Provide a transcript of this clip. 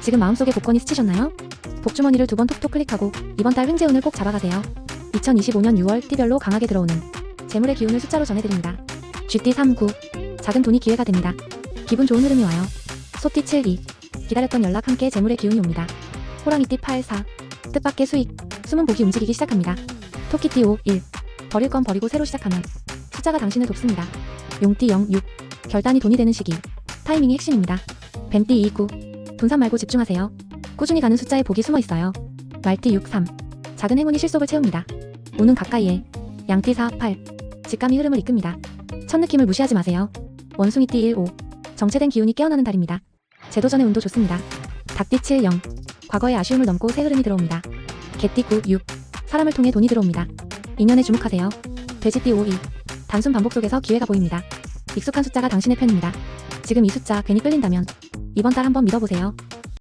지금 마음속에 복권이 스치셨나요? 복주머니를 두 번 톡톡 클릭하고 이번 달 횡재운을 꼭 잡아가세요. 2025년 6월 띠별로 강하게 들어오는 재물의 기운을 숫자로 전해드립니다. GT 39 작은 돈이 기회가 됩니다. 기분 좋은 흐름이 와요. 소띠 72 기다렸던 연락 함께 재물의 기운이 옵니다. 호랑이띠 84 뜻밖의 수익 숨은 복이 움직이기 시작합니다. 토끼띠 51 버릴 건 버리고 새로 시작하면 숫자가 당신을 돕습니다. 용띠 06 결단이 돈이 되는 시기 타이밍이 핵심입니다. 뱀띠 29 분산 말고 집중하세요. 꾸준히 가는 숫자에 복이 숨어 있어요. 말띠 63 작은 행운이 실속을 채웁니다. 오는 가까이에 양띠 48 직감이 흐름을 이끕니다. 첫 느낌을 무시하지 마세요. 원숭이띠 15 정체된 기운이 깨어나는 달입니다. 제도전의 운도 좋습니다. 닭띠 70 과거의 아쉬움을 넘고 새 흐름이 들어옵니다. 개띠 96 사람을 통해 돈이 들어옵니다. 인연에 주목하세요. 돼지띠 52 단순 반복 속에서 기회가 보입니다. 익숙한 숫자가 당신의 편입니다. 지금 이 숫자 괜히 끌린다면 이번 달 한번 믿어보세요.